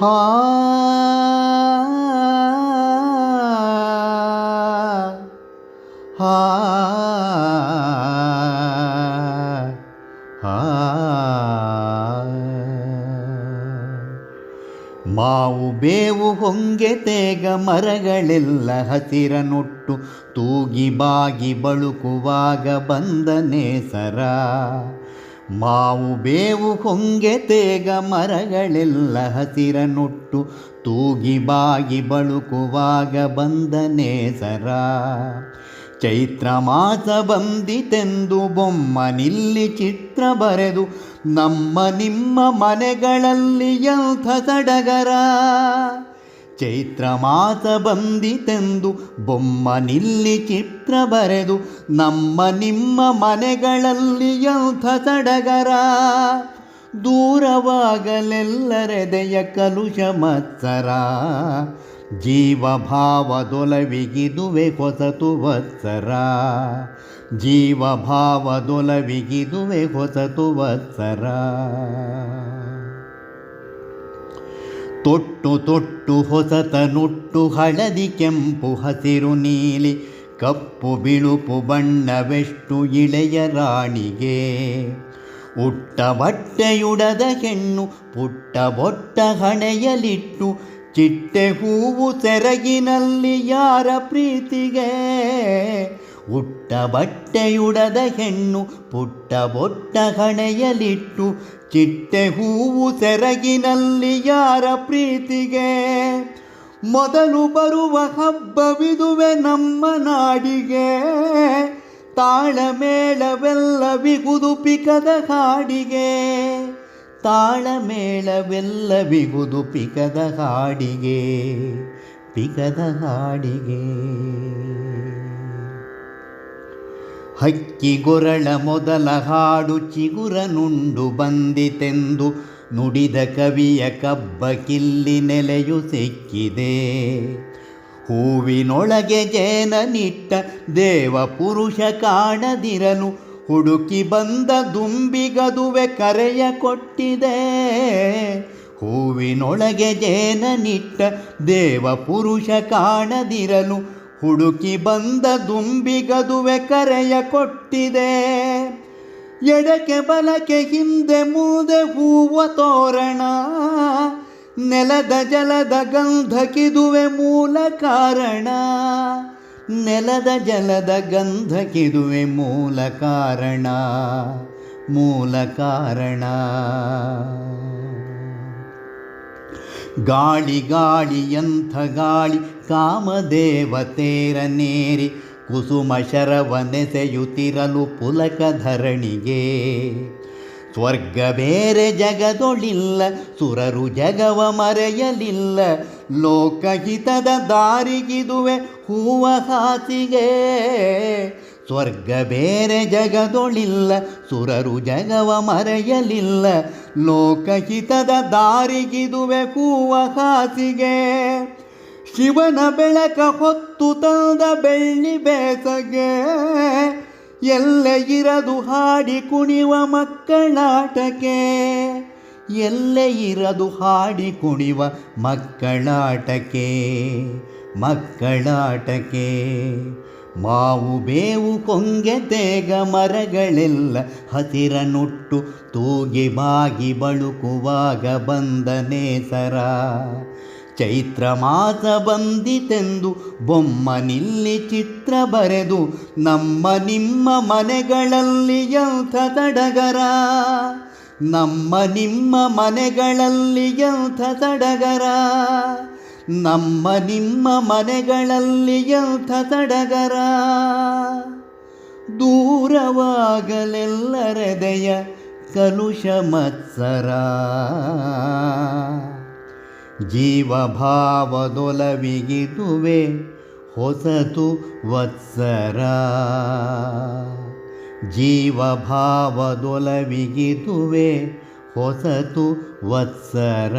ಹಾ. ಹಾ. ಮಾವು ಬೇವು ಹೊಂಗೆ ತೇಗ ಮರಗಳೆಲ್ಲ ಹಸಿರನೊಟ್ಟು ತೂಗಿ ಬಾಗಿ ಬಳುಕುವಾಗ ಬಂದನೇ ನೇಸರ. ಮಾವು ಬೇವು ಹೊಂಗೆ ತೇಗ ಮರಗಳೆಲ್ಲ ಹಸಿರ ನೊಟ್ಟು ತೂಗಿ ಬಾಗಿ ಬಳುಕುವಾಗ ಬಂದನೇ ಸರ ಚೈತ್ರ ಮಾಸ ಬಂದಿತೆಂದು ಬೊಮ್ಮನಿಲ್ಲಿ ಚಿತ್ರ ಬರೆದು ನಮ್ಮ ನಿಮ್ಮ ಮನೆಗಳಲ್ಲಿ ಎಂಥ ಸಡಗರ. ಚೈತ್ರ ಮಾಸ ಬಂದಿತೆಂದು ಬೊಮ್ಮನಿಲ್ಲಿ ಚಿತ್ರ ಬರೆದು ನಮ್ಮ ನಿಮ್ಮ ಮನೆಗಳಲ್ಲಿ ಎಂಥ ಸಡಗರ. ದೂರವಾಗಲೆಲ್ಲರೆದೆಯ ಕಲುಷ ಮತ್ಸರ. ಜೀವಭಾವದೊಲವಿಗಿದುವೆ ಹೊಸತು ವತ್ಸರ. ಜೀವಭಾವದೊಲವಿಗಿದುವೆ ಹೊಸತು ವತ್ಸರ. ತೊಟ್ಟು ತೊಟ್ಟು ಹೊಸತನುಟ್ಟು ಹಳದಿ ಕೆಂಪು ಹಸಿರು ನೀಲಿ ಕಪ್ಪು ಬಿಳುಪು ಬಣ್ಣವೆಷ್ಟು ಇಳೆಯ ರಾಣಿಗೆ. ಉಟ್ಟ ಬಟ್ಟೆಯುಡದ ಹೆಣ್ಣು ಪುಟ್ಟ ಬೊಟ್ಟ ಹಣೆಯಲಿಟ್ಟು ಚಿಟ್ಟೆ ಹೂವು ಸೆರಗಿನಲ್ಲಿ ಯಾರ ಪ್ರೀತಿಗೆ. ಉಟ್ಟ ಬಟ್ಟೆಯುಡದ ಹೆಣ್ಣು, ಪುಟ್ಟ ಬೊಟ್ಟ ಹಣೆಯಲಿಟ್ಟು, ಚಿಟ್ಟೆ ಹೂವು ಸೆರಗಿನಲ್ಲಿ ಯಾರ ಪ್ರೀತಿಗೆ? ಮೊದಲು ಬರುವ ಹಬ್ಬವಿದುವೆ ನಮ್ಮ ನಾಡಿಗೆ. ತಾಳಮೇಳವೆಲ್ಲ ಬಿಗುದು ಪಿಕದ ಹಾಡಿಗೆ ತಾಳಮೇಳವೆಲ್ಲ ಬಿಗುದು ಪಿಕದ ಹಾಡಿಗೆ ಪಿಕದ ಹಾಡಿಗೆ ಹಕ್ಕಿಗೊರಳ ಮೊದಲ ಹಾಡು ಚಿಗುರನುಂಡು ಬಂದಿತೆಂದು ನುಡಿದ ಕವಿಯ ಕಬ್ಬ ಕಿಲ್ಲಿ ನೆಲೆಯು ಸಿಕ್ಕಿದೆ. ಹೂವಿನೊಳಗೆ ಜೇನ ನಿಟ್ಟ ದೇವ ಪುರುಷ ಕಾಣದಿರನು, ಹುಡುಕಿ ಬಂದ ದುಂಬಿಗದುವೆ ಕರೆಯ ಕೊಟ್ಟಿದೆ. ಹೂವಿನೊಳಗೆ ಜೇನ ನಿಟ್ಟ ದೇವ ಪುರುಷ ಕಾಣದಿರಲು ಹುಡುಕಿ ಬಂದ ದುಂಬಿಗದುವೆ ಕರೆಯ ಕೊಟ್ಟಿದೆ. ಎಡಕೆ ಬಲಕೆ ಹಿಂದೆ ಮೂದೆ ಹೂವ ತೋರಣ. ನೆಲದ ಜಲದ ಗಂಧಕಿದುವೆ ಮೂಲ ಕಾರಣ. ನೆಲದ ಜಲದ ಗಂಧಕಿದುವೆ ಮೂಲ ಕಾರಣ. ಮೂಲ ಕಾರಣ. ಗಾಳಿ ಗಾಳಿ ಎಂಥ ಗಾಳಿ, ಕಾಮದೇವತೇರ ನೇರಿ, ಕುಸುಮ ಶರವನೆಸೆಯುತ್ತಿರಲು ಪುಲಕ ಧರಣಿಗೆ. ಸ್ವರ್ಗ ಬೇರೆ ಜಗದೊಳಿಲ್ಲ, ಸುರರು ಜಗವ ಮರೆಯಲಿಲ್ಲ, ಲೋಕಹಿತದ ದಾರಿಗಿದುವೆ ಹೂವ ಹಾಸಿಗೆ. ಸ್ವರ್ಗ ಬೇರೆ ಜಗದೊಳಿಲ್ಲ, ಸುರರು ಜಗವ ಮರೆಯಲಿಲ್ಲ. ಲೋಕಹಿತದ ದಾರಿಗಿದುವೆ ಕೂವ ಹಾಸಿಗೆ. ಶಿವನ ಬೆಳಕ ಹೊತ್ತು ತಂದ ಬೆಳ್ಳಿ ಬೇಸಗೆ. ಎಲ್ಲ ಇರದು ಹಾಡಿ ಕುಣಿವ ಮಕ್ಕಳಾಟಕ್ಕೆ ಎಲ್ಲ ಇರದು ಹಾಡಿ ಕುಣಿವ ಮಕ್ಕಳಾಟಕ್ಕೆ ಮಕ್ಕಳಾಟಕ್ಕೆ ಮಾವು ಬೇವು ಕೊಂಗೆ ತೇಗ ಮರಗಳೆಲ್ಲ ಹಸಿರನುಟ್ಟು ತೂಗಿ ಬಾಗಿ ಬಳುಕುವಾಗ ಬಂದ ನೇಸರ. ಚೈತ್ರ ಮಾಸ ಬಂದಿತೆಂದು ಬೊಮ್ಮನಿಲ್ಲಿ ಚಿತ್ರ ಬರೆದು ನಮ್ಮ ನಿಮ್ಮ ಮನೆಗಳಲ್ಲಿ ಎಂಥ ತಡಗರ. ನಮ್ಮ ನಿಮ್ಮ ಮನೆಗಳಲ್ಲಿ ಎಂಥ ಸಡಗರ ನಮ್ಮ ನಿಮ್ಮ ಮನೆಗಳಲ್ಲಿ ಎಂಥ ತಡಗರ ದೂರವಾಗಲೆಲ್ಲರೆದೆಯ ಕಲುಷ ಮತ್ಸರ. ಜೀವಭಾವದೊಲವಿಗಿದುವೆ ಹೊಸತು ವತ್ಸರ. ಜೀವಭಾವದೊಲವಿಗಿದುವೆ ಹೊಸತು ವತ್ಸರ.